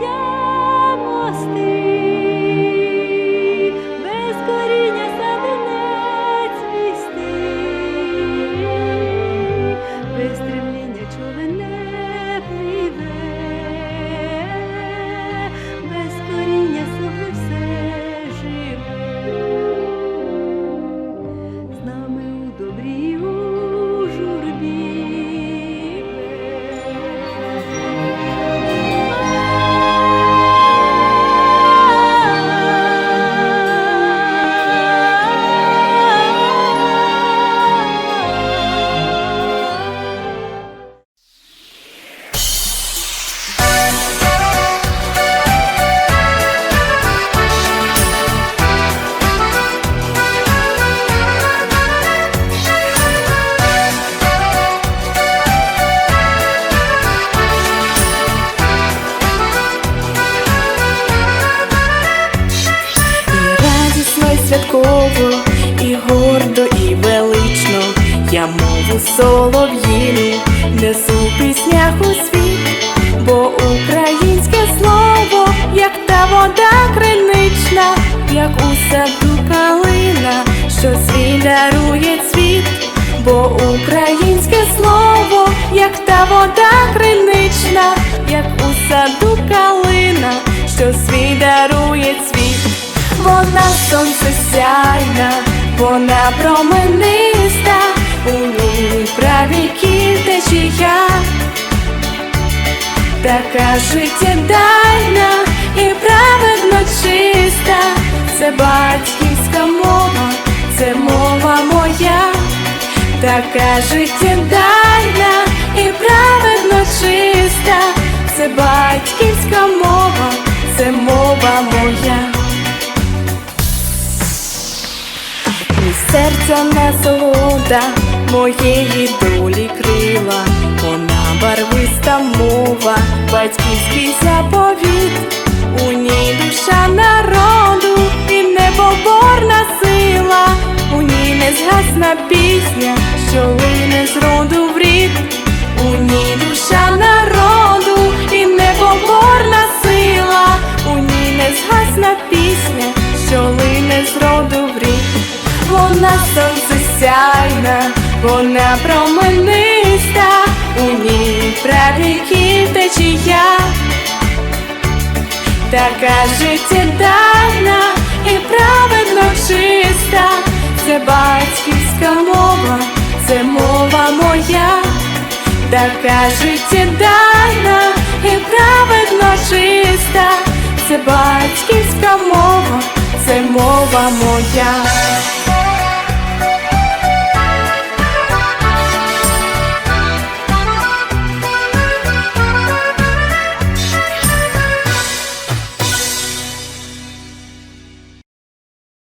yeah. Я мову солов'їну несу піснях у світ, бо українське слово, як та вода кринична, як у саду калина, що свій дарує цвіт, бо українське слово, як та вода кринична, як у саду калина, що свій дарує цвіт. Вона сонце сяйна, вона промениста, у ній правіків течія, така життєдайна і праведно чиста, це батьківська мова, це мова моя, така життєдайна і праведно чиста, це батьківська мова серця насолода моєї долі крила, вона барвиста мова, батьківський заповіт, у ній душа народу і небоборна сила, у ній не згасна пісня, що лине з роду в рід, у ній душа народу і небоборна сила, у ній не згасна пісня, що лине з роду в рід. Вона сонце сяйна, вона промениста, у ній правіків течія, така життєдайна і праведно чиста, це батьківська мова, це мова моя, така життєдайна і праведно чиста, це батьківська мова, це мова моя.